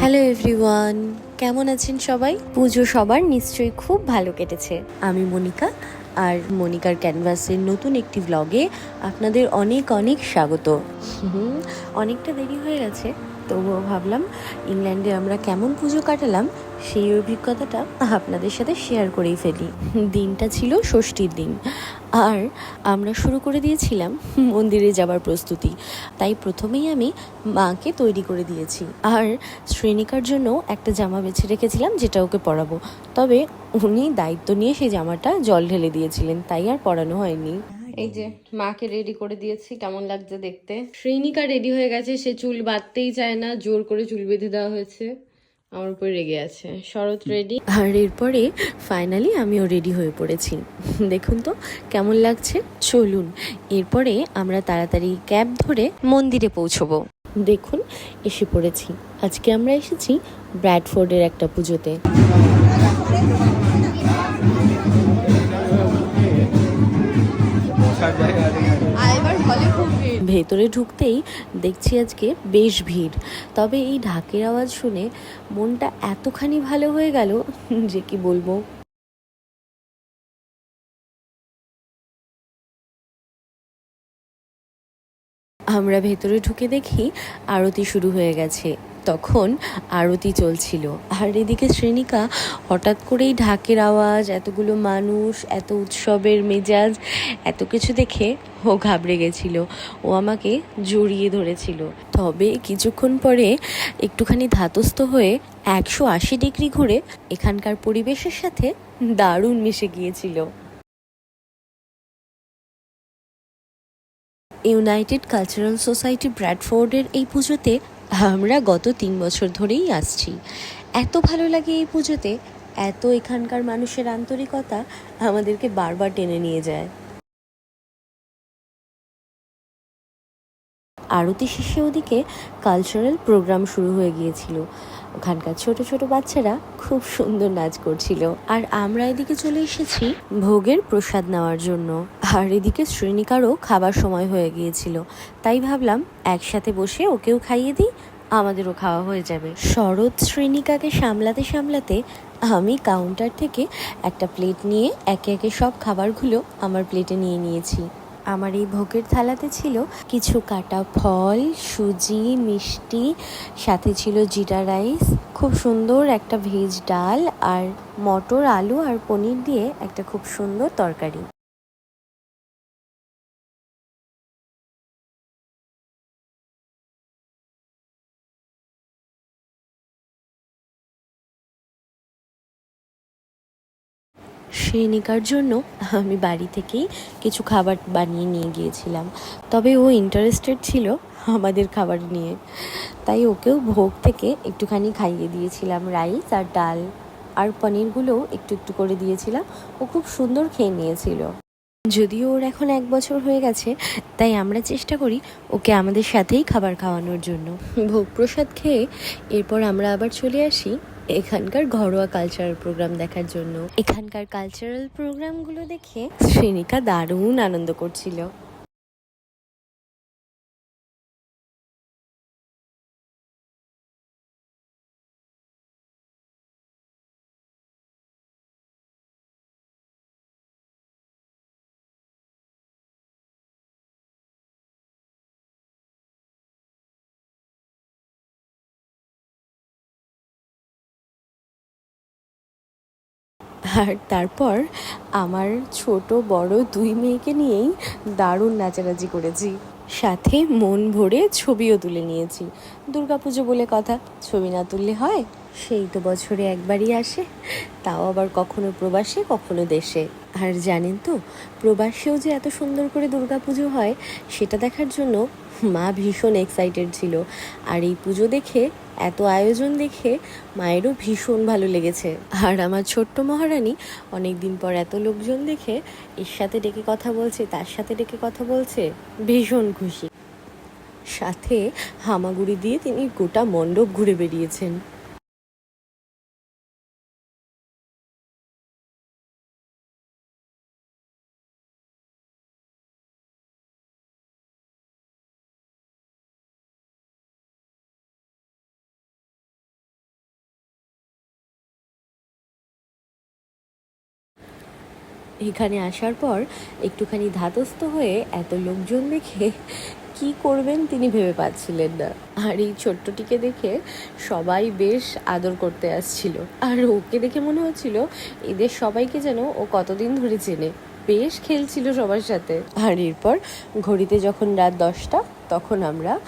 Hello everyone কেমন আছেন সবাই? পুজো সবার নিশ্চয়ই খুব ভালো কেটেছে। আমি মনিকা, আর মনিকার ক্যানভাসের নতুন একটি ব্লগে আপনাদের অনেক অনেক স্বাগত। অনেকটা দেরি হয়ে গেছে। তবুও ভাবলাম, ইংল্যান্ডে আমরা কেমন পুজো কাটালাম, সেই অভিজ্ঞতাটা আপনাদের সাথে শেয়ার করেই ফেলি। দিনটা ছিল ষষ্ঠীর দিন। আর আমরা শুরু করে দিয়েছিলাম মন্দিরে যাবার প্রস্তুতি। তাই প্রথমেই আমি মাকে তৈরি করে দিয়েছি। আর শ্রেণিকার জন্য একটা জামা বেছে রেখেছিলাম, যেটা ওকে পরাবো। তবে উনি দায়িত্ব নিয়ে সেই জামাটা জল ঢেলে দিয়েছিলেন, তাই আর পরানো হয়নি। এই যে মাকে রেডি করে দিয়েছি কেমন লাগছে দেখতে? শ্রেণিকা রেডি হয়ে গেছে সে চুল বাঁধতেই চায় না জোর করে চুল বেঁধে দেওয়া হয়েছে। আমার উপরে রেগে আছে। শরৎ রেডি আর এরপরে ফাইনালি আমিও রেডি হয়ে পড়েছি। দেখুন তো কেমন লাগছে? চলুন এরপরে আমরা তাড়াতাড়ি ক্যাব ধরে মন্দিরে পৌঁছবো। দেখুন এসে পড়েছি। আজকে আমরা এসেছি ব্র্যাডফোর্ডের একটা পুজোতে। ভেতরে ঢুকতেই দেখছি আজকে বেশ ভিড়। তবে এই ঢাকের আওয়াজ শুনে মনটা এতখানি ভালো হয়ে গেল যে কি বলব। আমরা ভেতরে ঢুকে দেখি আরতি শুরু হয়ে গেছে। তখন আরতি চলছিল। আর এদিকে শ্রেণিকা হঠাৎ করেই ঢাকের আওয়াজ, এতগুলো মানুষ, এত উৎসবের মেজাজ, এত কিছু দেখে ও ঘাবড়ে গেছিল। ও আমাকে জড়িয়ে ধরেছিল। তবে কিছুক্ষণ পরে একটুখানি ধাতস্থ হয়ে একশো আশি ডিগ্রি ঘুরে এখানকার পরিবেশের সাথে দারুণ মিশে গিয়েছিল। ইউনাইটেড কালচারাল সোসাইটি ব্র্যাডফোর্ডের এই পুজোতে আমরা গত তিন বছর ধরেই আসছি। এত ভালো লাগে এই পুজোতে, এত এখানকার মানুষের আন্তরিকতা আমাদেরকে বারবার টেনে নিয়ে যায়। আরতি শেষে ওদিকে কালচারাল প্রোগ্রাম শুরু হয়ে গিয়েছিল। ওখানকার ছোট ছোট বাচ্চারা খুব সুন্দর নাচ করছিল। আর আমরা এদিকে চলে এসেছি ভোগের প্রসাদ নেওয়ার জন্য। আর এদিকে শ্রেণিকারও খাবার সময় হয়ে গিয়েছিল। তাই ভাবলাম একসাথে বসে ওকেও খাইয়ে দিই, আমাদেরও খাওয়া হয়ে যাবে। শরৎ শ্রেণিকাকে সামলাতে সামলাতে আমি কাউন্টার থেকে একটা প্লেট নিয়ে একে একে সব খাবারগুলো আমার প্লেটে নিয়ে নিয়েছি। আমার এই ভোগের থালাতে ছিল কিছু কাটা ফল, সুজি, মিষ্টি, সাথে ছিল জিরা রাইস, খুব সুন্দর একটা ভেজ ডাল আর মটর, আলু আর পনির দিয়ে একটা খুব সুন্দর তরকারি। শ্রেণিকার জন্য আমি বাড়ি থেকেই কিছু খাবার বানিয়ে নিয়ে গিয়েছিলাম। তবে ও ইন্টারেস্টেড ছিল আমাদের খাবার নিয়ে। তাই ওকেও ভোগ থেকে একটুখানি খাইয়ে দিয়েছিলাম, রাইস আর ডাল। আর পনিরগুলোও একটু একটু করে দিয়েছিলাম। ও খুব সুন্দর খেয়ে নিয়েছিল। যদিও ওর এখন এক বছর হয়ে গেছে, তাই আমরা চেষ্টা করি ওকে আমাদের সাথেই খাবার খাওয়ানোর জন্য। ভোগ প্রসাদ খেয়ে এরপর আমরা আবার চলে আসি এখানকার ঘরোয়া কালচারাল প্রোগ্রাম দেখার জন্য। এখানকার কালচারাল প্রোগ্রামগুলো দেখে শ্রেণিকা দারুণ আনন্দ করছিল। আর তারপর আমার ছোট বড় দুই মেয়েকে নিয়েই দারুণ নাচারাজি করেছি। সাথে মন ভরে ছবিও তুলে নিয়েছি। দুর্গাপুজো বলে কথা, ছবি না তুললে হয়, সেই তো বছরে একবারই আসে, তাও আবার কখনো প্রবাসে, কখনো দেশে। আর জানেন তো, প্রবাসেও যে এত সুন্দর করে দুর্গাপুজো হয়, সেটা দেখার জন্য মা ভীষণ এক্সাইটেড ছিল। আর এই পুজো দেখে, এত আয়োজন দেখে মায়েরও ভীষণ ভালো লেগেছে। আর আমার ছোট্ট মহারানী অনেক দিন পর এত লোকজন দেখে, এর সাথে ডেকে কথা বলছে, তার সাথে ডেকে কথা বলছে, ভীষণ খুশি। সাথে হামাগুড়ি দিয়ে তিনি গোটা মণ্ডপ ঘুরে বেরিয়েছেন এখানে আসার পর একটুখানি ধাতস্থ হয়ে এত লোকজন দেখে কি করবেন তিনি ভেবে পাচ্ছিলেন না। আর এই ছোট্টটিকে দেখে সবাই বেশ আদর করতে আসছিল। আর ওকে দেখে মনে হচ্ছিল এদের সবাইকে যেন ও কতদিন ধরে চেনে। বেশ খেলছিল সবার সাথে। আর এরপর ঘড়িতে যখন রাত দশটা, তখন আমরা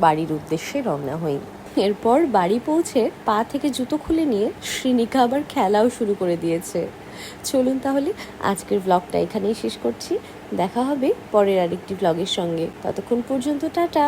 বাড়ির উদ্দেশ্যে রওনা হই। এরপর বাড়ি পৌঁছে পা থেকে জুতো খুলে নিয়ে শ্রীনিকা আবার খেলাও শুরু করে দিয়েছে। চলুন তাহলে আজকের ব্লগটা এখানেই শেষ করছি। দেখা হবে পরের আরেকটি ব্লগের সঙ্গে। ততক্ষণ পর্যন্ত টাটা।